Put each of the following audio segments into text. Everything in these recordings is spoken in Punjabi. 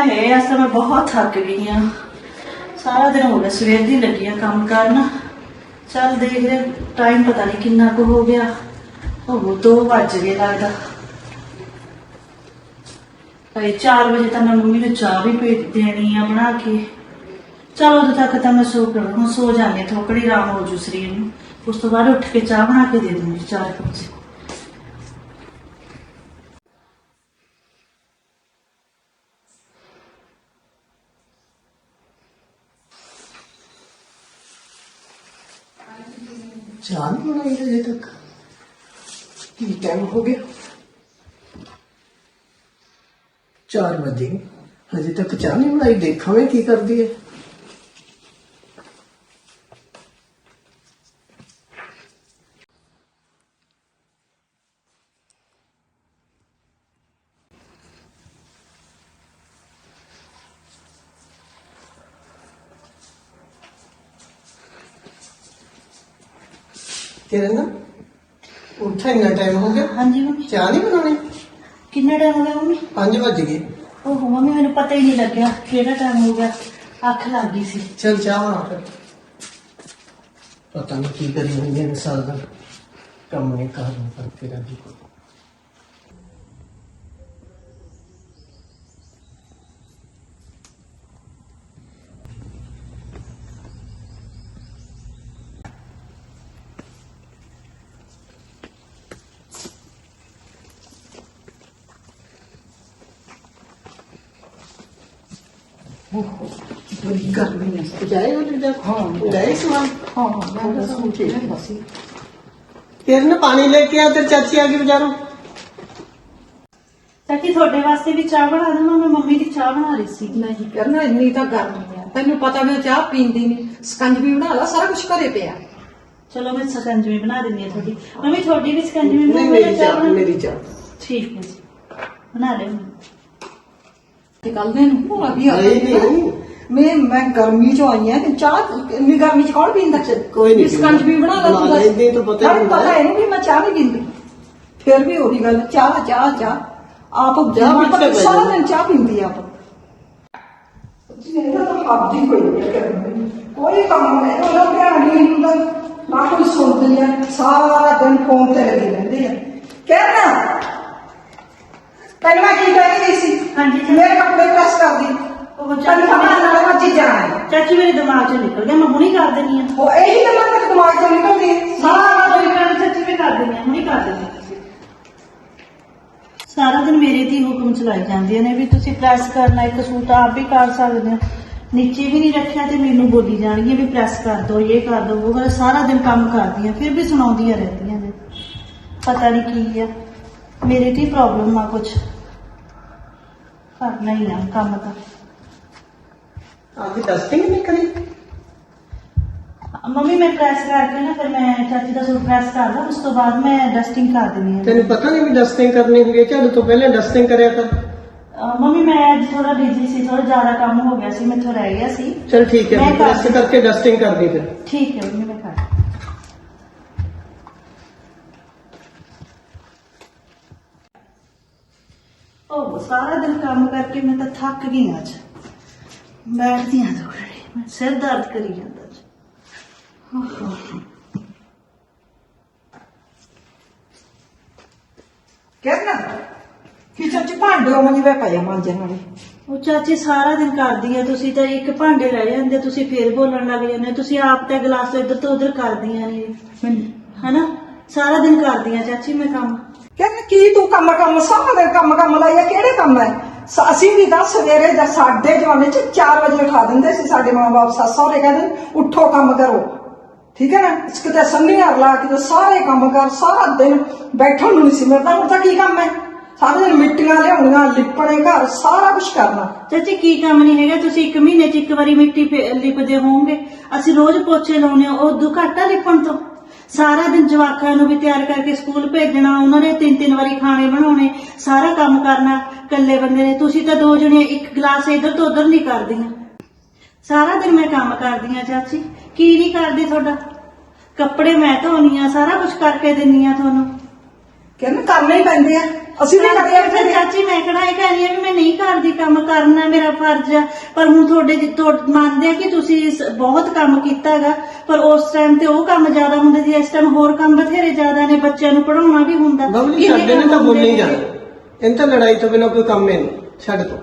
ਹਾਏ ਅੱਜ ਤਾਂ ਮੈਂ ਬਹੁਤ ਥੱਕ ਗਈ ਆ ਸਾਰਾ ਦਿਨ ਹੋ ਗਿਆ ਸਵੇਰ ਦੀ ਲੱਗੀ ਆ ਕੰਮ ਕਰਨ। ਚੱਲ ਦੇਖਦੇ ਟਾਈਮ ਪਤਾ ਨਹੀਂ ਕਿੰਨਾ ਕੁ ਹੋ ਗਿਆ। ਉਹ 2 ਵੱਜ ਗਏ ਲੱਗਦਾ। ਭਾਈ 4 ਵਜੇ ਤਾਂ ਮੈਂ ਮੰਮੀ ਨੂੰ ਚਾਹ ਵੀ ਪੀ ਦੇਣੀ ਆ ਬਣਾ ਕੇ। ਚਲ ਉਦੋਂ ਤੱਕ ਤਾਂ ਮੈਂ ਸੋ ਕਰ ਸੋ ਜਾਂਦੀ ਹਾਂ, ਥੋੜੀ ਆਰਾਮ ਹੋ ਜੂ ਸਰੀਰ ਨੂੰ। ਉਸ ਤੋਂ ਬਾਅਦ ਉੱਠ ਕੇ ਚਾਹ ਬਣਾ ਕੇ ਦੇ ਦੂੰਗੀ 4 ਵਜੇ। ਚਾਹ ਨਹੀਂ ਬਣਾਈ ਹਜੇ ਤੱਕ। ਕੀ ਟਾਈਮ ਹੋ ਗਿਆ? 4 ਵਜੇ। ਹਜੇ ਤੱਕ ਚਾਹ ਨਹੀਂ ਬਣਾਈ। ਦੇਖਾਂ ਕੀ ਕਰਦੀ ਹੈ। ਕਿਰਨ ਨਾ ਉੱਠਾ ਇੰਨਾ ਟਾਈਮ ਹੋ ਗਿਆ? ਹਾਂਜੀ ਮੰਮੀ। ਚਾਹ ਨਹੀਂ ਬਣਾਉਣੀ? ਕਿੰਨਾ ਟਾਈਮ ਹੋ ਗਿਆ ਮੰਮੀ? 5 ਵਜ ਗਏ। ਉਹ ਮੰਮੀ ਮੈਨੂੰ ਪਤਾ ਹੀ ਨਹੀਂ ਲੱਗਿਆ ਕਿਹੜਾ ਟਾਈਮ ਹੋ ਗਿਆ। ਅੱਖ ਲੱਗ ਗਈ ਸੀ। ਚਲ ਚਾਹ ਬਣਾ ਫਿਰ ਪਤਾ ਨਹੀਂ ਕੀ ਕਰੀ ਹੋਈ ਹੈ ਸਾਲ ਦਾ ਕੰਮ ਨਹੀਂ ਕਰ ਕਰਕੇ ਰਾਜੀ ਬੜੀ ਗਰਮੀ ਹੈ ਜਾਏ ਉਹ ਜਾ ਹਾਂ ਜਾਏ ਸਮਾਨ ਹਾਂ ਮੈਂ ਤਾਂ ਸੋਚ ਰਹੀ ਸੀ ਕਿਰਨ ਪਾਣੀ ਲੈ ਕੇ ਆ ਤੇ ਚਾਚੀ ਆ ਗਈ ਬਾਜ਼ਾਰੋਂ। ਚਾਚੀ ਤੁਹਾਡੇ ਵਾਸਤੇ ਵੀ ਚਾਹ ਬਣਾ ਦਵਾਂ ਮੈਂ ਮੰਮੀ ਦੀ ਚਾਹ ਬਣਾ ਰਹੀ ਸੀ। ਨਹੀਂ ਕਰਨਾ ਇੰਨੀ ਤਾਂ ਗਰਮੀ ਆ। ਤੈਨੂੰ ਪਤਾ ਮੈਂ ਚਾਹ ਪੀਂਦੀ ਨਹੀਂ। ਸਕੰਜਵੀ ਬਣਾ ਲਾ ਸਾਰਾ ਕੁਝ ਘਰੇ ਪਿਆ। ਚਲੋ ਮੈਂ ਸਕੰਜਵੀ ਬਣਾ ਦਿੰਦੀ ਹਾਂ ਤੁਹਾਡੀ। ਮੰਮੀ ਤੁਹਾਡੀ ਵੀ ਸਕੰਜਵੀ ਬਣਾ ਨਹੀਂ ਮੈਂ ਮੇਰੀ ਚਾਹ ਚਾਹ ਬਣਾ ਮੇਰੀ ਚਾਹ। ਠੀਕ ਹੈ ਜੀ। ਬਣਾ ਲੈ ਕੱਲ ਦੇ ਨੂੰ ਭੋਲਾ ਵੀ ਆ ਨਹੀਂ, ਨਹੀਂ। ਮੈਂ ਮੈਂ ਗਰਮੀ ਚ ਆਈ ਆ ਤੇ ਚਾਹ ਇੰਨੀ ਗਰਮੀ ਚ ਕੌਣ ਪੀਂਦਾ ਕੋਈ ਨਹੀਂ ਸਕੰਜਵੀ ਬਣਾ ਲਾ ਬਣਾ ਤੂੰ ਦੱਸ। ਲੈਂਦੀ ਤਾਂ ਪਤਾ ਹੀ ਤੈਨੂੰ ਹੁੰਦਾ ਪਤਾ ਇਹਨੂੰ ਵੀ ਮੈਂ ਚਾਹ ਨਹੀਂ ਪੀਂਦੀ ਫਿਰ ਵੀ ਉਹੀ ਗੱਲ ਚਾਹ ਚਾਹ ਚਾਹ ਆਪ ਚਾਹ ਮੈਂ ਪਿੱਛੇ ਤਾਂ ਪੈ ਸਾਰਾ। ਦਿਨ ਚਾਹ ਪੀਂਦੀ ਆ ਆਪ ਇਹਦਾ ਤਾਂ ਹੀ ਕੋਈ ਨਹੀਂ ਕਰਨੀ। ਕੋਈ ਕੰਮ ਨਹੀਂ ਉਹਦਾ ਧਿਆਨ ਨਹੀਂ ਹੁੰਦਾ ਨਾ ਕੋਈ ਸੁਣਦੀ ਆ ਸਾਰਾ ਦਿਨ ਫੋਨ ਤੇ ਲੱਗੀ ਰਹਿੰਦੀ ਆ ਕਹਿਣਾ ਤੈਨੂੰ ਮੈਂ ਕੀ ਕਹਿ ਰਹੀ ਸੀ। ਹਾਂਜੀ, ਜੀ। ਮੇਰੇ ਕੱਪੜੇ ਪ੍ਰੈਸ ਕਰਦੀ। ਉਹ ਤੈਨੂੰ ਚਾਚੀ ਪਤਾ ਨਾਲ ਮੈਂ ਚੀਜ਼ਾਂ ਆਏ ਚਾਚੀ ਮੇਰੇ ਦਿਮਾਗ 'ਚ ਨਿਕਲ ਗਿਆ ਮੈਂ ਹੁਣੀ ਕਰ ਦਿੰਦੀ ਹਾਂ। ਉਹ ਇਹੀ ਗੱਲਾਂ ਤੇਰੇ ਦਿਮਾਗ ਚੋਂ ਨਿਕਲਦੀ ਆ। ਸਾਰਾ ਸਾਰਾ ਦਿਨ ਕਰ ਚਾਚੀ ਮੈਂ ਕਰ ਦਿੰਦੀ ਹਾਂ ਹੁਣੀ ਕਰ ਦਿੰਦੀ ਹਾਂ ਸਾਰਾ ਦਿਨ ਮੇਰੇ ਤੇ ਹੀ ਹੁਕਮ ਚਲਾਈ ਜਾਂਦੀਆਂ ਨੇ ਵੀ ਤੁਸੀਂ ਪ੍ਰੈਸ ਕਰਨਾ ਇੱਕ ਸੂਟ ਆਪ ਵੀ ਕਰ ਸਕਦੇ ਹੋ। ਨੀਚੇ ਵੀ ਨਹੀਂ ਰੱਖਿਆ ਤੇ ਮੈਨੂੰ ਬੋਲੀ ਜਾਣਗੀਆਂ ਵੀ ਪ੍ਰੈਸ ਕਰ ਦੋ ਇਹ ਕਰ ਦੋ ਉਹ ਕਰ ਸਾਰਾ ਦਿਨ ਕੰਮ ਕਰਦੀਆਂ ਫਿਰ ਵੀ ਸੁਣਾਉਂਦੀਆਂ ਰਹਿੰਦੀਆਂ ਨੇ। ਪਤਾ ਨਹੀਂ ਕੀ ਆ। ਮੇਰੇ ਤੇ ਪ੍ਰੋਬਲਮ ਆ ਕੁਝ ਕਰਨਾ ਹੀ ਆ ਕੰਮ ਤਾਂ ਅੱਜ ਡਸਟਿੰਗ ਨਹੀਂ ਕਰੀ ਮੰਮੀ ਮੈਂ ਪ੍ਰੈਸ ਕਰਕੇ ਨਾ ਫਿਰ ਮੈਂ ਚਾਚੀ ਦਾ ਸੂਟ ਪ੍ਰੈਸ ਕਰਦਾ ਉਸ ਤੋਂ ਬਾਅਦ ਮੈਂ ਡਸਟਿੰਗ ਕਰ ਦਿੰਦੀ ਹਾਂ ਤੈਨੂੰ ਪਤਾ ਨਹੀਂ ਵੀ ਡਸਟਿੰਗ ਕਰਨੀ ਹੁੰਦੀ ਹੈ ਝਾੜੂ ਤੋਂ ਪਹਿਲਾਂ ਡਸਟਿੰਗ ਕਰਿਆ ਕਰ ਅਹ ਮੰਮੀ ਮੈਂ ਅੱਜ ਥੋੜਾ ਬਿਜ਼ੀ ਸੀ ਥੋੜਾ ਜ਼ਿਆਦਾ ਕੰਮ ਹੋ ਗਿਆ ਸੀ ਮੈਥੋਂ ਰਹਿ ਗਿਆ ਸੀ ਚਲ ਠੀਕ ਹੈ ਮੈਂ ਕਰ- ਪ੍ਰੈਸ ਕਰਕੇ ਡਸਟਿੰਗ ਕਰਦੀ ਫਿਰ ਠੀਕ ਹੈ ਮੰਮੀ ਮੈਂ ਕਰ ਉਹ ਸਾਰਾ ਦਿਨ ਕੰਮ ਕਰਕੇ ਮੈਂ ਤਾਂ ਥੱਕ ਗਈ ਅੱਜ। ਬੈਠਦੀ ਹਾਂ ਥੋੜੀ ਮੈਂ ਸਿਰ ਦਰਦ ਕਰੀ ਜਾਂਦਾ ਅੱਜ। ਕਹਿਣਾ ਕਿਚਨ ਚ ਭਾਂਡੇ ਉਹ ਮਨੀ ਵੇ ਪਏ ਆ ਮਾਂਜਣ ਵਾਲੇ? ਉਹ ਚਾਚੀ ਸਾਰਾ ਦਿਨ ਕਰਦੀ ਆ। ਤੁਸੀਂ ਤਾਂ ਇੱਕ ਭਾਂਡੇ ਲੈ ਜਾਂਦੇ ਤੁਸੀਂ ਫੇਰ ਬੋਲਣ ਲੱਗ ਜਾਂਦੇ। ਤੁਸੀਂ ਆਪ ਤਾਂ ਗਲਾਸ ਇੱਧਰ ਤੋਂ ਉੱਧਰ ਕਰਦੀਆਂ ਨੇ। ਮੈਨੂੰ ਹਨਾ? ਸਾਰਾ ਦਿਨ ਕਰਦੀਆਂ ਚਾਚੀ ਮੈਂ ਕੰਮ। ਕਹਿੰਦੇ ਕੀ ਤੂੰ ਕੰਮ ਕੰਮ ਸਾਰਾ ਦਿਨ ਕੰਮ ਕੰਮ ਲਾਇਆ ਕਿਹੜੇ ਕੰਮ ਹੈ ਅਸੀਂ ਵੀ ਤਾਂ ਸਵੇਰੇ ਦਾ ਸਾਡੇ ਜਮਾਨੇ ਚ 4 ਵਜੇ ਉਠਾ ਦਿੰਦੇ ਸੀ, ਸਾਡੇ ਮਾਂ-ਬਾਪ ਸੱਸ ਸਹੁਰੇ ਕਹਿੰਦੇ ਉੱਠੋ ਕੰਮ ਕਰੋ। ਠੀਕ ਹੈ ਨਾ? ਇਸ ਕਿਤੇ ਸੰਨੀਆਂ ਲਾ ਕੇ ਸਾਰੇ ਕੰਮ ਕਰ, ਸਾਰਾ ਦਿਨ ਬੈਠਣ ਨੂੰ ਨਹੀਂ ਸੀ ਮਿਲਦਾ। ਹੁਣ ਤਾਂ ਕੀ ਕੰਮ ਹੈ? ਸਾਰਾ ਦਿਨ ਮਿੱਟੀਆਂ ਲਿਆਉਣੀਆਂ ਲਿਪਣੇ ਘਰ, ਸਾਰਾ ਕੁਝ ਕਰਨਾ। ਚਾਚੀ, ਕੀ ਕੰਮ ਨਹੀਂ ਹੈਗਾ? ਤੁਸੀਂ ਇੱਕ ਮਹੀਨੇ ਚ ਇੱਕ ਵਾਰੀ ਮਿੱਟੀ ਲਿਪਦੇ ਹੋਵੋਗੇ। ਅਸੀਂ ਰੋਜ਼ ਪੋਚੇ ਲਾਉਨੇ ਆ ਉਹ ਦੋ ਲਿਪਣ ਤੋਂ। ਸਾਰਾ ਦਿਨ ਜਵਾਕਾਂ ਨੂੰ ਵੀ ਤਿਆਰ ਕਰਕੇ ਸਕੂਲ ਭੇਜਣਾ, ਉਹਨਾਂ ਨੇ ਤਿੰਨ ਤਿੰਨ ਵਾਰੀ ਖਾਣੇ ਬਣਾਉਣੇ, ਸਾਰਾ ਕੰਮ ਕਰਨਾ ਇਕੱਲੇ ਬੰਦੇ ਨੇ। ਤੁਸੀਂ ਤਾਂ ਦੋ ਜਣੇ ਇੱਕ ਗਲਾਸ ਇੱਧਰ ਤੋਂ ਉੱਧਰ ਨਹੀਂ ਕਰਦੀਆਂ। ਸਾਰਾ ਦਿਨ ਮੈਂ ਕੰਮ ਕਰਦੀ ਆ ਚਾਚੀ। ਕੀ ਨਹੀਂ ਕਰਦੀ ਤੁਹਾਡਾ? ਕੱਪੜੇ ਮੈਂ ਧੋਨੀ ਆ, ਸਾਰਾ ਕੁਝ ਕਰਕੇ ਦਿੰਨੀ ਆ ਤੁਹਾਨੂੰ। ਕਹਿੰਦੇ ਕਰਨੇ ਹੀ ਪੈਂਦੇ ਆ। ਅਸੀਂ ਵੀ ਕਰਦੇ ਆ। ਫਿਰ ਬਥੇਰੇ। ਚਾਚੀ ਮੈਂ ਕਿਹੜਾ ਇਹ ਕਹਿੰਦੀ ਆ ਵੀ ਮੈਂ ਨਹੀਂ ਕਰਦੀ ਕੰਮ ਕਰਨਾ ਮੇਰਾ ਫਰਜ਼ ਆ। ਪਰ ਹੁਣ ਤੁਹਾਡੇ ਜੀ- ਤੁਹਾ- ਮੰਨਦੇ ਆ ਕਿ ਤੁਸੀਂ ਇਸ- ਬਹੁਤ ਕੰਮ ਕੀਤਾ ਹੈਗਾ ਪਰ ਉਸ ਟਾਈਮ ਤੇ ਉਹ ਕੰਮ ਜ਼ਿਆਦਾ ਹੁੰਦੇ ਸੀ ਇਸ ਟਾਈਮ ਹੋਰ ਕੰਮ ਬਥੇਰੇ ਜ਼ਿਆਦਾ ਨੇ ਬੱਚਿਆਂ ਨੂੰ ਪੜਾਉਣਾ ਵੀ ਹੁੰਦਾ। ਬਬਲੀ ਕਿੰਨੇ ਸਾਡੇ ਨੇ ਕੰਮ ਤਾਂ ਹੁੰਦੇ ਬੋਲੇ ਹੀ। ਜਾਣਾ। ਇਹਨਾਂ ਤਾਂ ਲੜਾਈ ਤੋਂ ਬਿਨਾਂ ਕੋਈ ਕੰਮ ਹੀ ਨਹੀਂ ਛੱਡ ਤੋਂ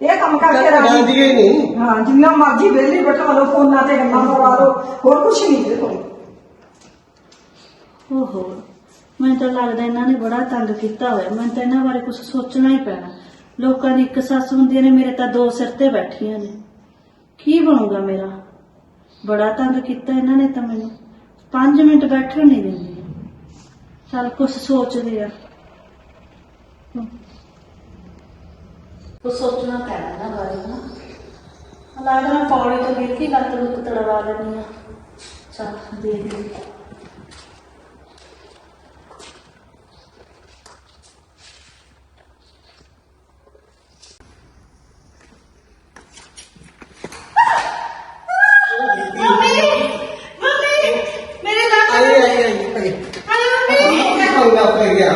ਇਹ ਕੰਮ ਕਰਕੇ ਰਾਜੀ ਰਾਜੀ। ਹੀ ਨਹੀਂ। ਹਾਂ ਜਿੰਨਾ ਮਰਜ਼ੀ ਵਿਹਲੇ ਬਿਠਾ ਲਓ ਫੋਨਾਂ ਤੇ ਗੱਲਾਂ ਕਰਵਾ ਲਓ ਹੋਰ ਕੁਝ ਨਹੀਂ ਇਹਦੇ ਕੋਲ। ਓਹੋ। ਮੈਨੂੰ ਤਾਂ ਲੱਗਦਾ ਇਹਨਾਂ ਨੇ ਬੜਾ ਤੰਗ ਕੀਤਾ ਹੋਇਆ। ਮੈਨੂੰ ਤਾਂ ਇਹਨਾਂ ਬਾਰੇ ਕੁਝ ਸੋਚਣਾ ਹੀ ਪੈਣਾ। ਲੋਕਾਂ ਦੀ ਇੱਕ ਸੱਸ ਹੁੰਦੀ ਨੇ, ਮੇਰੇ ਤਾਂ ਦੋ ਸਿਰ ਤੇ ਬੈਠੀਆਂ ਨੇ। ਕੀ ਬਣੂਗਾ ਮੇਰਾ? ਬੜਾ ਤੰਗ ਕੀਤਾ ਇਹਨਾਂ ਨੇ ਤਾਂ ਮੈਨੂੰ। 5 ਮਿੰਟ ਬੈਠਣ ਨਹੀਂ ਦਿੰਦੇ। ਚੱਲ ਕੁਝ ਸੋਚਦੇ ਆ। ਕੁਝ ਸੋਚਣਾ ਪੈਣਾ ਇਹਨਾਂ ਬਾਰੇ ਨਾ। ਲੱਗਦਾ ਮੈਂ ਪੌੜੀ ਤੋਂ ਗਿਰ ਕੇ ਲੱਤ ਲੁੱਤ ਤੜਵਾ ਲੈਣੀ ਆ ਚੱਲ ਦੇਖ ਹਾਂ। ਮੰਮੀ ਮੰਮੀ ਮੇਰੇ ਨਾਲ ਆਈ ਆਈ ਆਈ ਮੰਮੀ ਪੰਗਾ ਪੈ ਗਿਆ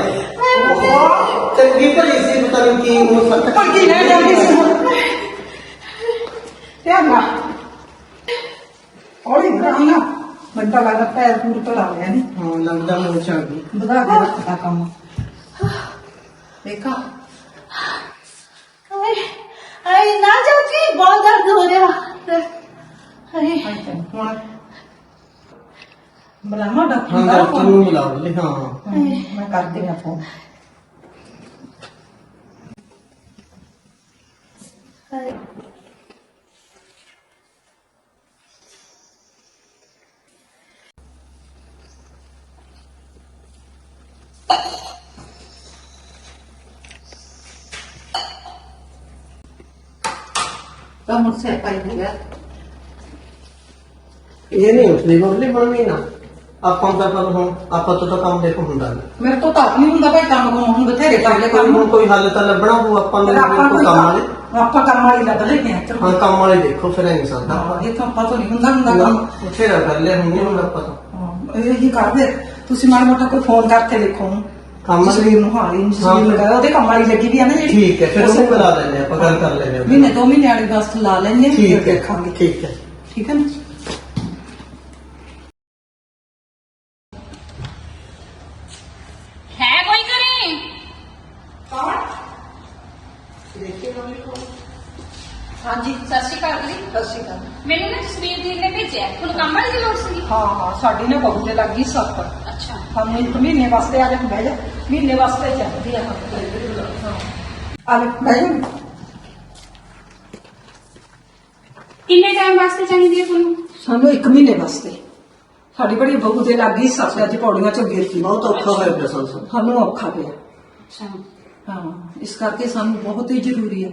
ਚੰਗੀ ਭਲੀ ਸੀ ਪਤਾ ਨਹੀਂ ਕੀ ਹੋ ਸਕਦਾ ਪਰ ਕੀ ਰਹਿ ਜਾਂਦੀ ਸੀ ਹੁਣ ਧਿਆਨ ਨਾਲ ਹੌਲੀ ਬਰਾਮ ਨਾ ਬੰਦਾ ਲੱਗਦਾ ਪੈਰ ਪੂਰ ਤੋਂ ਲਾ ਲਿਆ ਨਹੀਂ ਹਾਂ ਲੱਗਦਾ ਮੋਹ ਚ ਆ ਗਈ ਵਧਾ ਕੇ ਰੱਖਦਾ ਕੰਮ ਦੇਖਾ ਹਾਏ ਹਾਏ ਨਾ ਚਾਚੀ ਬਹੁਤ ਦਰਦ ਹੋ ਰਿਹਾ ਹਾਏ ਹੁਣ ਬਲਾਮਾ ਹਾਂ ਡਾਕਟਰ ਦਾ ਡਾਕਟਰ ਨੂੰ ਬੁਲਾਓ ਲੈ ਹਾਂ ਮੈਂ ਕਰਦੀ ਆ ਫੋਨ ਤਾਂ ਮੁਰਸੇ ਪਾਈ ਗਿਆ ਇਹ ਨਹੀਂ ਉਸਨੇ ਬਬਲੀ ਬਣਨੀ ਨਾ ਆਪਾਂ ਦਾ ਪਰ ਹੁਣ ਆਪਾਂ ਤੋਂ ਤਾਂ ਕੰਮ ਦੇਖੋ ਹੁੰਦਾ ਨਹੀਂ ਮੇਰੇ ਤੋਂ ਤਾਂ ਆਪ ਨਹੀਂ ਹੁੰਦਾ ਭਾਈ ਕੰਮ ਕੰਮ ਹੁਣ ਬਥੇਰੇ ਕਰ ਲੈ ਕੰਮ ਹੁਣ ਕੋਈ ਹੱਲ ਤਾਂ ਲੱਭਣਾ ਪਊ ਆਪਾਂ ਨੂੰ ਆਪਾਂ ਕੋਈ ਕੰਮ ਵਾਲੇ ਆਪਾਂ ਕੰਮ ਵਾਲੀ ਲੱਭ ਲੈਂਦੇ ਆ ਚਲੋ। ਹਾਂ ਕੰਮ ਵਾਲੇ ਦੇਖੋ ਫਿਰ ਨਹੀਂ ਸਕਦਾ। ਹਾਂ, ਇਹ ਤਾਂ ਪਤਾ ਨਹੀਂ ਹੁੰਦਾ ਹੁੰਦਾ ਕੰਮ। ਬਥੇਰਾ ਕਰ ਲਿਆ ਹੁਣ ਨਹੀਂ ਹੁੰਦਾ ਪਤਾ ਹਾਂ, ਇਹ ਹੀ ਕਰਦੇ। ਤੁਸੀਂ ਮਾੜਾ ਮੋਟਾ ਕੋਈ ਫੋਨ ਕਰਕੇ ਦੇਖੋ। ਕੰਮ ਵਾਲੀ ਜਸਵੀਰ ਨੂੰ ਹਾਂ। ਇਹ ਜਸਵੀਰ ਨੂੰ ਲਗਾਇਆ ਉਹਦੇ ਕੰਮ ਵਾਲੀ ਲੱਗੀ ਵੀ ਆ ਨਾ ਜਿਹੜੀ। ਠੀਕ ਹੈ ਫਿਰ ਉਹਨੂੰ ਬੁਲਾ ਲੈਂਦੇ ਆਪਾਂ ਗੱਲ ਕਰ ਲੈਂਦੇ ਹਾਂ। ਮਹੀਨੇ ਦੋ ਮਹੀਨੇ ਵਾਲੀ ਵਾਸਤੇ ਲਾ ਹਾਂ, ਫਿਰ ਠੀਕ ਹੈ ਦੇਖਾਂਗੇ। ਠੀਕ ਹੈ। ਠੀਕ ਹੈ ਨਾ ਹੈ ਕੋਈ ਘਰੇ ਹਾਂਜੀ ਸਤਿ ਸ਼੍ਰੀ ਅਕਾਲ ਜੀ। ਸਤਿ ਸ਼੍ਰੀ ਅਕਾਲ। ਮੈਨੂੰ ਨਾ ਜਸਵੀਰ ਦੀ ਨੇ ਭੇਜਿਆ। ਤੁਹਾਨੂੰ ਕੰਮ ਵਾਲੀ ਦੀ ਲੋੜ ਸੀ ਹਾਂ ਹਾਂ ਸਾਡੀ ਨਾ ਬਹੂ ਤੇ ਲੱਗੀ ਸੱਤ। ਅੱਛਾ। ਸਾਨੂੰ ਇੱਕ ਮਹੀਨੇ ਵਾਸਤੇ ਆ ਜਾ ਬਹਿ ਜਾ। ਮਹੀਨੇ ਵਾਸਤੇ ਚਾਹੀਦੀ ਆ ਆ ਲੈ ਬਹਿ ਜਾ। ਕਿੰਨੇ ਟਾਈਮ ਵਾਸਤੇ ਚਾਹੀਦੀ ਹੈ ਤੁਹਾਨੂੰ? ਸਾਨੂੰ ਇੱਕ ਮਹੀਨੇ ਵਾਸਤੇ। ਸਾਡੀ ਬੜੀ ਬਹੂ ਤੇ ਲੱਗੀ ਸੱਤ। ਅੱਜ ਪੌੜੀਆਂ ਚੋਂ ਗਿਰ ਗਈ ਬਹੁਤ ਔਖਾ ਹੋਇਆ ਪਿਆ ਸੰਸਾਰ ਸਾਨੂੰ ਔਖਾ ਪਿਆ। ਅੱਛਾ। ਹਾਂ ਇਸ ਕਰਕੇ ਸਾਨੂੰ ਬਹੁਤ ਹੀ ਜ਼ਰੂਰੀ ਹੈ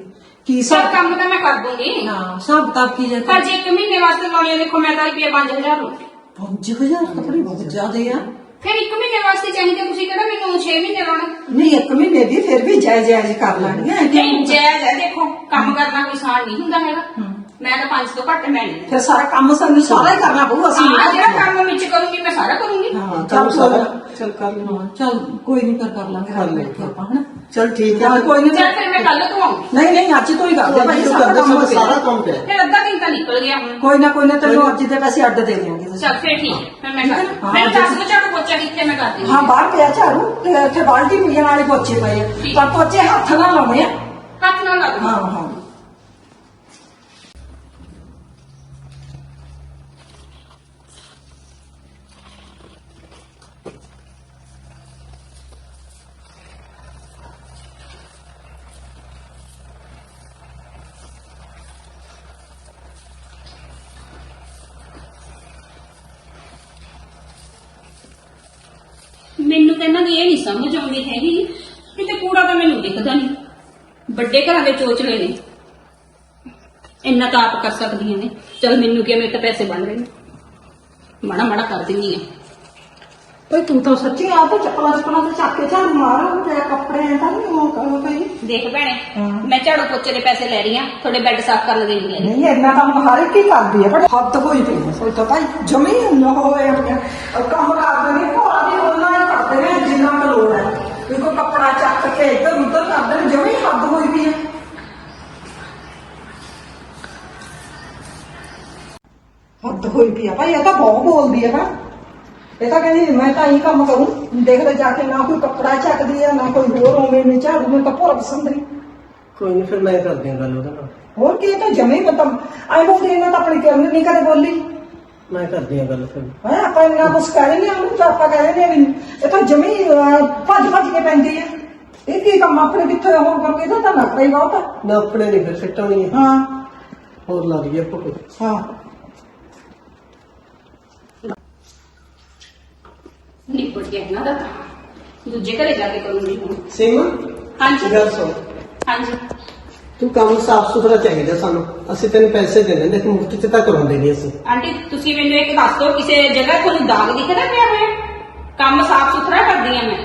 ਕੀ ਸਭ ਸਭ ਕੰਮ ਤਾਂ ਮੈਂ ਕਰ ਦੂੰਗੀ। ਹਾਂ ਸਭ ਤਾਂ ਕੀ ਜੇ ਪਰ ਜੇ ਇੱਕ ਮਹੀਨੇ ਵਾਸਤੇ ਲਾਉਣੀ ਹੈ ਦੇਖੋ ਮੈਂ ਤਾਂ ਰੁਪਏ 5000 ਲਊਂ 5000 ਕੱਪੜੇ ਬਹੁਤ ਜ਼ਿਆਦੇ ਆ। ਫਿਰ ਇੱਕ ਮਹੀਨੇ ਵਾਸਤੇ ਚਾਹੀਦੀ ਹੈ, ਤੁਸੀਂ ਕਿਹੜਾ ਮੈਨੂੰ 6 ਮਹੀਨੇ ਲਾਉਣੇ? ਨਹੀਂ ਇੱਕ ਮਹੀਨੇ ਦੀ ਫਿਰ ਵੀ ਜਾਇਜ਼ ਜਾਇਜ਼ ਕਰ ਲੈਣੀ ਹੈ। ਨਹੀਂ ਜਾਇਜ਼ ਹੈ ਦੇਖੋ ਕੰਮ ਕਰਨਾ ਕੋਈ ਆਸਾਨ ਨਹੀਂ ਹੁੰਦਾ ਹੈਗਾ। ਮੈਂ ਤਾਂ 5 ਤੋਂ ਘੱਟ ਮੈਂ ਨਹੀਂ ਫਿਰ ਸਾਰਾ ਕੰਮ ਸਾਨੂੰ ਸਾਰਾ ਹੀ ਕਰਨਾ ਪਊ ਅਸੀਂ ਹਾਂ ਜਿਹੜਾ ਕੰਮ ਵਿੱਚ ਕਰੂੰਗੀ ਮੈਂ ਸਾਰਾ ਕਰੂੰਗੀ। ਹਾਂ ਚੱਲ ਚੱਲ ਸਾਰਾ ਚੱਲ। ਕਰ ਲੈ ਹਾਂ, ਚੱਲ ਕੋਈ ਨਹੀਂ ਕਰ ਕਰ ਲਾਂਗੇ। ਕਰ ਲਾਂਗੇ। ਆਪਾਂ ਹਨਾ? ਚੱਲ ਠੀਕ ਹੈ। ਕੋਈ ਨਹੀਂ ਚੱਲ ਫਿਰ ਮੈਂ ਕੱਲ ਤੋਂ ਆਉਂਗੀ। ਨਹੀਂ ਨਹੀਂ ਅੱਜ ਤੋਂ ਹੀ ਕਰਦੇ ਭਾਈ ਸਾਰਾ ਕਰਦੇ ਕੰਮ ਹੋ ਸਾਰਾ ਕੰਮ ਪਿਆ ਫਿਰ ਅੱਧਾ ਘੰਟਾ ਨਿਕਲ ਗਿਆ ਹੁਣ। ਕੋਈ ਨਾ ਕੋਈ ਨਾ ਤੈਨੂੰ ਅੱਜ ਦੇ ਪੈਸੇ ਅੱਡ ਦੇ ਦਿਆਂਗੇ ਤੁਸੀਂ। ਚੱਲ ਫਿਰ ਠੀਕ ਹੈ ਫਿਰ ਮੈਂ ਹੈ ਕਰ? ਹਾਂ, ਜੇ- ਦੱਸ ਦੋ ਝਾੜੂ ਪੋਚਾ ਕਿੱਥੇ ਮੈਂ ਕਰ ਦਿੰਦੀ ਹਾਂ ਬਾਹਰ ਪਿਆ ਝਾੜੂ ਤੇ ਉੱਥੇ ਬਾਲਟੀ ਪੀਣ ਵਾਲੇ ਪੋਚੇ ਪਏ। ਪਰ ਪੋਚੇ ਹੱਥ ਨਾਲ ਲਾਉਣੇ ਆ। ਹੱਥ ਨਾਲ ਲਾ ਦੂੰ ਹਾਂ ਹਾਂ। ਮੈਨੂੰ ਤਾਂ ਇਹਨਾਂ ਦੀ ਇਹ ਨਹੀਂ ਸਮਝ ਆਉਂਦੀ ਹੈਗੀ ਕਿਤੇ ਕੂੜਾ ਤਾਂ ਮੈਨੂੰ ਦਿਖਦਾ ਨਹੀਂ ਵੱਡੇ ਘਰਾਂ ਦੇ ਚੋਚਲੇ ਨੇ। ਇੰਨਾ ਤਾਂ ਆਪ ਕਰ ਸਕਦੀਆਂ ਨੇ। ਚਲ ਮੈਨੂੰ ਕੀ ਆ, ਮੇਰੇ ਤਾਂ ਪੈਸੇ ਬਣ ਰਹੇ ਨੇ। ਮਾੜਾ ਮਾੜਾ ਕਰ ਦਿੰਦੀ ਆ। ਓਏ ਤੂੰ ਤਾਂ ਸੱਚੀ ਆ ਤਾਂ ਚੱਪਲਾਂ ਚੱਪਲਾਂ ਤੇ ਚੱਕ ਕੇ ਝਾੜੂ ਮਾਰ ਤੇ ਕੱਪੜੇ ਤਾਂ ਨਹੀਂ ਉਹ ਕਰੋ ਕਹੀ ਦੇਖ ਭੈਣੇ। ਮੈਂ ਝਾੜੂ ਪੋਚੇ ਦੇ ਪੈਸੇ ਲੈ ਰਹੀ ਆ ਤੁਹਾਡੇ ਬੈੱਡ ਸਾਫ਼ ਕਰਨ ਦੇ ਨਹੀਂ ਨਹੀਂ ਇੰਨਾ ਕੰਮ ਹਰ ਇੱਕ ਹੀ ਕਰਦੀ ਹੈ ਪਰ ਹੱਦ ਹੋਈ ਪਈ ਸੋਚ ਤਾਂ ਭਾਈ। ਜਮੀ ਨਾ ਹੋਵੇ ਕੰਮ ਕਰਦੇ ਨੇ ਭੋਲਾ। ਕਰਦੇ ਨੇ ਜਿੰਨਾ ਕੁ ਲੋੜ ਹੈ ਵੀ ਕੋ ਕੱਪੜਾ ਚੱਕ ਕੇ ਇੱਧਰ ਉੱਧਰ ਕਰਦੇ ਨੇ ਜਿਵੇਂ ਹੱਦ ਹੋਈ ਵੀ ਹੈ ਹੱਦ ਹੋਈ ਪਈ ਆ ਭਾਈ ਇਹ ਤਾਂ ਬਹੁਤ ਬੋਲਦੀ ਹੈ ਨਾ ਇਹ ਤਾਂ ਕਹਿੰਦੀ ਮੈਂ ਤਾਂ ਇਹੀ ਕੰਮ ਕਰੂੰ ਦੇਖਦੇ ਜਾ ਕੇ ਨਾ ਕੋਈ ਕੱਪੜਾ ਚੱਕਦੀ ਹੈ ਨਾ ਕੋਈ ਹੋਰ ਹੋਵੇ ਨਹੀਂ ਝਾੜੂ ਮੈਂ ਤਾਂ ਭੋਰਾ ਪਸੰਦ ਨਹੀਂ ਕੋਈ ਨਹੀਂ ਫਿਰ ਮੈਂ ਕਰਦੀ ਹਾਂ ਗੱਲ ਉਹਦੇ ਨਾਲ ਹੋਰ ਕੀ ਇਹ ਤਾਂ ਜਮੇ ਹੀ ਮਤਲਬ ਐ ਬੋਲਦੀ ਇਹਨਾਂ ਤਾਂ ਆਪਣੀ ਕਰਨ ਨਹੀਂ ਕਦੇ ਬੋਲੀ ਮੈਂ ਕਰਦੀ ਹਾਂ ਗੱਲ ਫਿਰ ਹੈ ਆਪਾਂ ਇਹਨਾਂ ਕੁਛ ਕਹਿ ਨਹੀਂ ਉਹਨੂੰ ਤਾਂ ਆਪਾਂ ਕਹਿ ਰਹੇ ਨੇ ਇਹ ਤਾਂ ਜਮੀ ਅਹ, ਭੱਜ ਭੱਜ ਕੇ ਪੈਂਦੀ ਹੈ ਇਹ ਕੀ ਕੰਮ ਆਪਣੇ ਕਿੱਥੇ ਹੋਰ ਕਰਕੇ ਇਹਦਾ ਤਾਂ ਨਖਰਾ ਹੀ ਬਹੁਤ ਆ ਨਾ ਆਪਣੇ ਨਹੀਂ ਫਿਰ ਫਿੱਟ ਹੋਣੀ ਹੈ ਹਾਂ ਹੋਰ ਲੱਗ ਗਈ ਆਪਾਂ ਕੋਈ ਹਾਂ ਨਿਪਟ ਗਿਆ ਇਹਨਾਂ ਦਾ ਤਾਂ। ਦੂਜੇ ਘਰੇ ਜਾ ਕੇ ਕਰੂੰਗੀ ਹੁਣ ਸੀਮਾ ਹਾਂਜੀ ਗੱਲ ਸੁਣ ਹਾਂਜੀ ਤੂੰ ਕੰਮ ਸਾਫ਼ ਸੁਥਰਾ ਚਾਹੀਦਾ ਸਾਨੂੰ। ਅਸੀਂ ਤੈਨੂੰ ਪੈਸੇ ਦੇ ਦਿੰਦੇ ਕਿ ਮੁਫਤ ਚ ਤਾਂ ਕਰਾਉਂਦੇ ਨਹੀਂ ਅਸੀਂ। ਆਂਟੀ ਤੁਸੀਂ ਮੈਨੂੰ ਇੱਕ ਦੱਸ ਦਿਓ ਕਿਸੇ ਜਗ੍ਹਾ ਤੁਹਾਨੂੰ ਦਾਗ ਦਿਖਦਾ ਪਿਆ ਹੋਇਆ? ਕੰਮ ਸਾਫ਼ ਸੁਥਰਾ ਕਰਦੀ ਆ ਮੈਂ।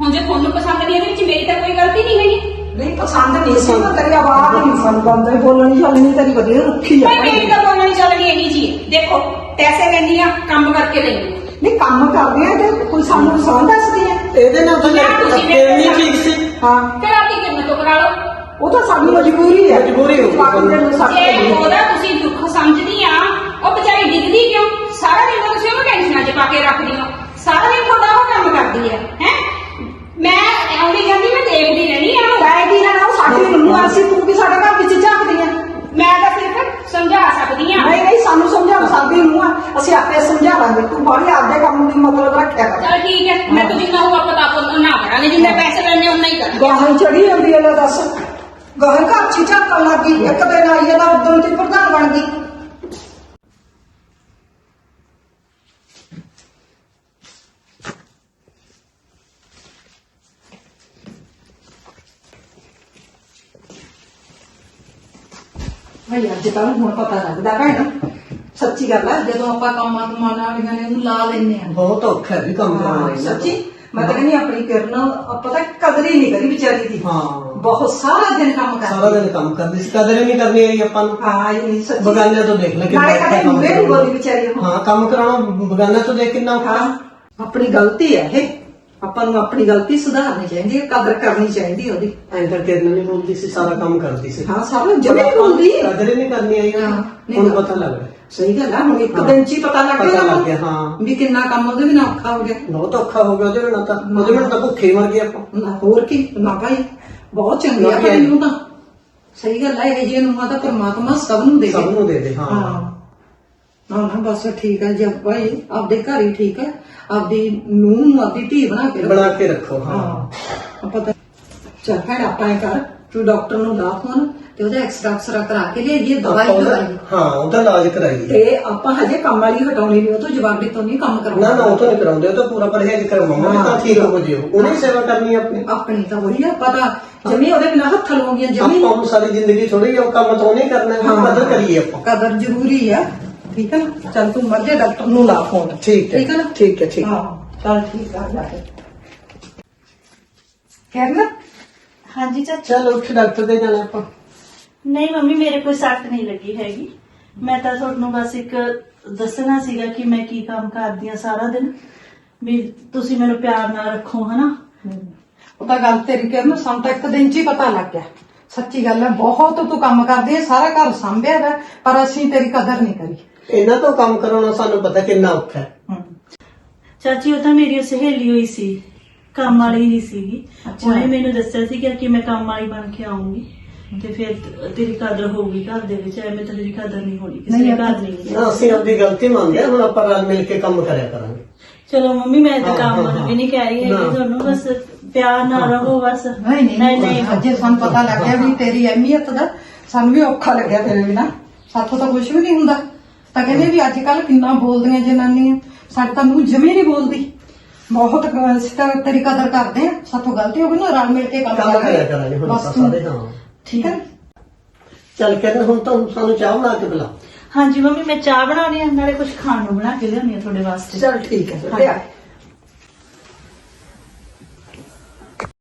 ਹੁਣ ਜੇ ਤੁਹਾਨੂੰ ਪਸੰਦ ਨਹੀਂ ਇਹਦੇ ਵਿੱਚ ਮੇਰੀ ਤਾਂ ਕੋਈ ਗਲਤੀ ਨਹੀਂ ਹੈਗੀ। ਨਹੀਂ ਪਸੰਦ ਨਹੀਂ ਸੀ ਨਾ ਤੇਰੀ ਆਵਾਜ਼ ਨਹੀਂ ਪਸੰਦ ਬੰਦੇ ਬੋਲਣੀ ਚੱਲਣੀ ਤੇਰੀ ਵਧੀਆ ਰੁੱਖੀ ਆ। ਭਾਈ ਮੇਰੀ ਤਾਂ ਬੋਲਣੀ ਚੱਲਣੀ ਇਹੀ ਜੀ ਦੇਖੋ ਪੈਸੇ ਲੈਂਦੀ ਆ ਕੰਮ ਕਰਕੇ ਆ। ਨਹੀਂ ਕੰਮ ਕਰਦੇ ਆ ਤੇ ਕੋਈ ਸਾਨੂੰ ਪਸੰਦ ਦੱਸਦੀ ਹੈ ਇਹਦੇ ਨਾਲ ਤਾਂ ਨਹੀਂ ਠੀਕ ਸੀ। ਹਾਂ। ਤੇ ਤੋਂ ਕਰਾ ਲਓ ਉਹ ਤਾਂ ਸਾਡੀ ਮਜਬੂਰੀ ਹੈ। ਮਜਬੂਰੀ ਹੋ ਗਈ। ਨੂੰ ਜੇ ਲੱਗੀ। ਉਹਦਾ ਤੁਸੀਂ ਦੁੱਖ ਸਮਝਦੀ ਆ ਉਹ ਵਿਚਾਰੀ ਡਿੱਗਦੀ ਕਿਉਂ? ਸਾਰਾ ਦਿਨ ਤਾਂ ਤੁਸੀਂ ਉਹਨੂੰ ਟੈਨਸ਼ਨਾਂ 'ਚ ਪਾ ਕੇ ਰੱਖਦੀ ਹੋ। ਸਾਰਾ ਦਿਨ ਤੁਹਾਡਾ ਉਹ ਕੰਮ ਕਰਦੀ ਹੈ ਹੈ ਮੈਂ ਆਉਂਦੀ ਜਾਂਦੀ ਮੈਂ ਦੇਖਦੀ ਰਹਿਣੀ ਆ ਉਹਨੂੰ। ਲੈ ਕੀ ਨਾ ਉਹ ਸਾਡੀ ਨੂੰ ਅਸੀਂ ਤੂੰ ਵੀ ਸਾਡੇ ਘਰ ਵਿੱਚ ਝਾਕਦੀ ਹੈ ਮੈਂ ਤਾਂ ਸਿਰਫ ਸਮਝਾ ਸਕਦੀ ਆ ਨਹੀਂ ਨਹੀਂ ਸਾਨੂੰ ਸਮਝਾ ਸਾਡੀ ਨੂੰ ਅਸੀਂ ਆਪੇ ਸਮਝਾ ਲਾਂਗੇ ਤੂੰ ਬਾਹਰ ਆਪਦੇ ਕੰਮ ਦੀ ਮਤਲਬ ਰੱਖਿਆ ਕਰ। ਚਲ ਠੀਕ ਹੈ ਮੈਂ ਤਾਂ ਜਿੰਨਾ ਹੋਊ ਆਪਾਂ ਤਾਂ ਨਾ ਕਰਾਂਗੇ ਜਿੰਨੇ ਪੈਸੇ ਲੈਣੇ ਉਨਾ ਹੀ ਕਰਾਂਗੇ। ਗਾਹਾਂ ਚੜੀ ਜਾਂਦੀ ਹੈ ਲੈ ਦੱਸ। ਗਾਹਾਂ ਘਰ ਚ ਝਾਕਣ ਲੱਗ ਗਈ ਇੱਕ ਦਿਨ ਆਈ ਇਹਦਾ ਉਦੋਂ ਤੇ ਪ੍ਰਧਾਨ ਬਣ ਗਈ। ਭਈ ਅੱਜ ਕੱਲ੍ਹ ਹੁਣ ਪਤਾ ਲੱਗਦਾ ਭੈਣ। ਸੱਚੀ ਗੱਲ ਹੈ ਜਦੋਂ ਆਪਾਂ ਕੰਮਾਂ ਕਮਾਉਣ ਵਾਲੀਆਂ ਨੇ ਉਹਨੂੰ ਲਾ ਲੈਨੇ ਆ। ਬਹੁਤ ਔਖਾ ਹੈ ਵੀ ਕੰਮ ਕਰਾਉਣਾ ਹਾਂ, ਇਹਨਾਂ ਸੱਚੀ? ਮੈਂ ਤਾਂ ਕਹਿੰਦੀ ਆਪਣੀ ਕਿਰਨ ਆਪਾਂ ਤਾਂ ਕਦਰ ਹੀ ਨਹੀਂ ਕਰੀ ਵਿਚਾਰੀ ਦੀ। ਹਾਂ। ਬਹੁਤ ਸਾਰਾ ਦਿਨ ਕੰਮ ਕਰਦੀ। ਸਾਰਾ ਦਿਨ ਕੰਮ ਕਰਦੀ ਸੀ ਕਦਰ ਹੀ ਨਹੀਂ ਕਰਨੀ ਆਈ ਆਪਾਂ ਨੂੰ। ਹਾਂ ਇਹ ਸੱਚੀ। ਬਗਾਨੇ ਤੋਂ ਦੇਖ ਲੈ ਕਿੰਨਾ ਨਾਲੇ ਔਖਾ ਕਦੇ ਕੰਮ ਮੂਹਰੇ। ਬੋਲੀ ਵਿਚਾਰੀ ਹਾਂ ਕੰਮ ਕਰਾਉਣਾ ਬਗਾਨੇ ਤੋਂ ਦੇਖ ਕਿੰਨਾ ਔਖਾ। ਹਾਂ ਆਪਣੀ ਗਲਤੀ ਹੈ ਇਹ। ਆਪਾਂ ਨੂੰ ਆਪਣੀ ਗਲਤੀ ਸੁਧਾਰਨੀ ਚਾਹੀਦੀ ਹੈ ਕਦਰ ਕਰਨੀ ਚਾਹੀਦੀ ਹੈ ਉਹਦੀ। ਐਂ ਤਾਂ ਨਹੀਂ ਬੋਲਦੀ ਸੀ ਸਾਰਾ ਕੰਮ ਕਰਦੀ ਸੀ। ਹਾਂ ਸਾਰਾ ਜਮੇ ਬੋਲਦੀ ਕਦਰ ਹੀ ਨਹੀਂ ਕਰਨੀ ਆਈ। ਹਾਂ, ਨਹੀਂ ਹੁਣ ਕਰ- ਪਤਾ ਲੱਗ ਰਿਹਾ ਸਹੀ ਗੱਲ ਹੈ ਹੁਣ ਇੱਕ ਹਾਂ। ਦਿਨ ਚ ਹੀ ਪਤਾ ਲੱਗ ਪਤਾ ਗਿਆ ਲੱਗ ਗਿਆ, ਹਾਂ। ਵੀ ਕਿੰਨਾ ਕੰਮ ਉਹਦੇ ਬਿਨਾਂ ਔਖਾ ਹੋ ਗਿਆ। ਬਹੁਤ ਔਖਾ ਹੋ ਗਿਆ ਉਹਦੇ ਬਿਨਾਂ ਤਾਂ ਉਹਦੇ ਬਿਨਾਂ ਤਾਂ ਭੁੱਖੇ ਹੀ ਮਰ ਗਏ ਆਪਾਂ। ਨਾ ਹੋਰ ਕੀ? ਨਾ ਭਾਈ ਬਹੁਤ ਚੰਗੀ ਆ ਨਾ ਭਾਈ ਕੀ। ਨੂੰ ਤਾਂ। ਸਹੀ ਗੱਲ ਹੈ ਇਹ ਜਿਹੇ ਨੂੰ ਤਾਂ ਪਰਮਾਤਮਾ ਸਭ ਨੂੰ ਦੇ। ਸਭ ਨੂੰ ਦੇ ਦੇ ਹਾਂ। ਹਾਂ। ਨਾ ਨਾ ਬਸ ਠੀਕ ਹੈ ਜੀ ਭਾਈ ਆਪਦੇ ਘਰ ਹੀ ਠੀਕ ਹੈ ਆਪਦੀ ਨੂੰਹ ਨੂੰ ਆਪਦੀ ਧੀ ਬਣਾ ਕੇ ਰੱਖੋ। ਬਣਾ ਕੇ ਰੱਖੋ ਹਾਂ। ਹਾਂ ਆਪਾਂ ਤਾਂ ਚੱਲ ਫਿਰ ਆਪਾਂ ਇਹ ਕਰ ਤੂੰ ਡਾਕਟਰ ਨੂੰ ਲਾ ਫੋਨ ਤੇ ਉਹਦਾ ਐਕਸਰਾ ਐਕਸਰਾ ਕਰਾ ਕੇ ਲੈ ਜੀ ਦਵਾਈ ਆਪਾਂ ਉਹਦਾ- ਦਵਾਈ। ਹਾਂ ਉਹਦਾ ਇਲਾਜ ਕਰਾਈਏ ਤੇ ਆਪਾਂ ਹਜੇ ਕੰਮ ਵਾਲੀ ਹਟਾਉਣੀ ਨਹੀਂ ਉਹ ਤੋਂ ਜਵਾਬੀ ਤੋਂ ਨਹੀਂ ਕੰਮ ਨਾ ਕਰਵਾਉਣਾ ਨਾ ਉਹ ਤਾਂ ਨਹੀਂ ਕਰਾਉਂਦੇ ਉਹ ਤਾਂ ਪੂਰਾ ਪਰਹੇਜ਼ ਕਰਵਾਉਂਦੇ ਤਾਂ ਠੀਕ ਹੋ ਜੇ ਉਹਨੇ ਸੇਵਾ ਕਰਨੀ ਆਪਣੀ। ਆਪਣੀ ਤਾਂ ਉਹੀ ਆ ਪਤਾ ਜਮੀ ਉਹਦੇ ਬਿਨਾਂ ਹੱਥ ਲਾਉਂਗੀਆਂ ਜਮੀ ਆਪਾਂ ਨੂੰ ਸਾਰੀ ਜ਼ਿੰਦਗੀ ਥੋੜੀ ਉਹ ਕੰਮ ਤਾਂ ਉਹਨੇ ਕਰਨਾ ਹੈ ਹਾਂ। ਕਦਰ ਕਰੀਏ ਆਪਾਂ। ਕਦਰ ਜ਼ਰੂਰੀ ਆ। ਠੀਕ ਹੈ ਨਾ? ਚੱਲ ਤੂੰ ਮਰ ਜਾ ਡਾਕਟਰ ਨੂੰ ਲਾ ਫੋਨ ਠੀਕ ਹੈ ਠੀਕ ਹੈ ਨਾ? ਠੀਕ ਹੈ ਠੀਕ ਹੈ। ਹਾਂ ਚੱਲ ਠੀਕ ਆ ਜਾ ਕੇ। ਕਹਿਣਾ ਹਾਂਜੀ ਚਾਚਾ। ਚਲ ਉੱਠ ਡਾਕਟਰ ਦੇ ਜਾਣਾ ਆਪਾਂ। ਨਹੀਂ ਮੰਮੀ ਮੇਰੇ ਕੋਈ ਸੱਟ ਨਹੀਂ ਲੱਗੀ ਹੈਗੀ। ਮੈਂ ਤਾਂ ਤੁਹਾਨੂੰ ਬਸ ਇੱਕ ਦੱਸਣਾ ਸੀਗਾ ਕਿ ਮੈਂ ਕੀ ਕੰਮ ਕਰਦੀ ਆ ਸਾਰਾ ਦਿਨ। ਵੀ ਤੁਸੀਂ ਮੈਨੂੰ ਪਿਆਰ ਨਾਲ ਰੱਖੋ ਹਨਾ? ਉਹ ਤਾਂ ਗੱਲ ਤੇਰੀ ਕਰਨ ਸਾਨੂੰ ਤਾਂ ਇੱਕ ਦਿਨ ਚ ਹੀ ਪਤਾ ਲੱਗ ਗਿਆ। ਸੱਚੀ ਗੱਲ ਹੈ ਬਹੁਤ ਤੂੰ ਕੰਮ ਕਰਦੀ ਹੈ ਸਾਰਾ ਘਰ ਸੰਭਿਆ ਦਾ ਪਰ ਅਸੀਂ ਤੇਰੀ ਕਦਰ ਨਹੀਂ ਕਰੀ। ਇਹਨਾਂ ਤੋਂ ਕੰਮ ਕਰਾਉਣਾ ਸਾਨੂੰ ਪਤਾ ਕਿੰਨਾ ਔਖਾ ਹੈ। ਚਾਚੀ ਉਹ ਤਾਂ ਮੇਰੀ ਸਹੇਲੀ ਹੋਈ ਸੀ। ਕੰਮ ਵਾਲੀ ਹੀ ਸੀਗੀ। ਅੱਛਾ। ਉਹਨੇ ਮੈਨੂੰ ਦੱਸਿਆ ਸੀ ਕਿ ਮੈਂ ਕੰਮ ਵਾਲੀ ਬਣ ਕੇ ਆਉਂਗੀ ਤੇ ਫਿਰ ਤ- ਤੇਰੀ ਕਦਰ ਹੋਊਗੀ ਘਰ ਦੇ ਵਿੱਚ। ਐਵੇਂ ਤਾਂ ਤੇਰੀ ਕਦਰ ਨਹੀਂ ਹੋਣੀ। ਕਿਸੇ ਨਹੀਂ, ਦੇ ਘਰ ਆਪਾਂ- ਨਹੀਂ ਨਾ ਅਸੀਂ ਆਪਣੀ ਗਲਤੀ ਮੰਨਦੇ ਹਾਂ ਹੁਣ ਆਪਾਂ ਰਲ ਮਿਲ ਕੇ ਕੰਮ ਕਰਿਆ ਕਰਾਂਗੇ। ਚਲੋ ਮੰਮੀ ਮੈਂ ਤਾਂ ਹਾਂ, ਕੰਮ ਹਾਂ, ਨੂੰ ਵੀ ਨਹੀਂ ਕਹਿ ਰਹੀ ਹੈਗੀ ਨਾ। ਤੁਹਾਨੂੰ ਬਸ ਪਿਆਰ ਨਾਲ ਰਹੋ ਬਸ। ਨਹੀਂ ਨਹੀਂ ਅਜੇ ਸਾਨੂੰ ਪਤਾ ਲੱਗ ਗਿਆ ਵੀ ਤੇਰੀ ਅਹਿਮੀਅਤ ਦਾ ਸਾਨੂੰ ਵੀ ਔਖਾ ਲੱਗਿਆ ਤੇਰੇ ਬਿਨਾ। ਸਾਥੋਂ ਤਾਂ ਕੁਝ ਵੀ ਨਹੀਂ ਹੁੰਦਾ। ਤਾਂ ਕਹਿੰਦੇ ਵੀ ਅੱਜ ਕੱਲ ਕਿੰਨਾ ਬੋਲਦੀਆਂ ਜਨਾਨੀਆਂ। ਸਾਡੇ ਤਾਂ ਮੂੰਹ ਜਮੇ ਨਹੀਂ ਬੋਲਦੀ। ਬਹੁਤ ਤਾਂ ਤੇਰੀ ਕਦਰ ਕਰਦੇ ਆ ਸਾਥੋਂ ਗਲਤੀ ਹੋ ਗਈ ਨਾ ਰਲ ਮਿਲ ਕੇ ਕੰਮ ਕੰਮ ਕਰਿਆ ਕਰਾਂਗੇ ਹੁਣ ਬਸ ਆਪਾਂ ਤੂੰ- ਸਾਰੇ ਹਾਂ ਠੀਕ ਹੈ। ਚੱਲ ਕਹਿੰਦੇ ਹੁਣ ਤਾਂ ਸਾਨੂੰ ਚਾਹ ਬਣਾ ਕੇ ਪਿਲਾ। ਹਾਂਜੀ ਮੰਮੀ ਮੈਂ ਚਾਹ ਬਣਾਉਣੀ ਆ ਨਾਲੇ ਕੁਝ ਖਾਣ ਨੂੰ ਬਣਾ ਕੇ ਲਿਆਉਣੀ ਆ ਤੁਹਾਡੇ ਵਾਸਤੇ। ਚਲ ਠੀਕ ਹੈ ਹਾਂਜੀ।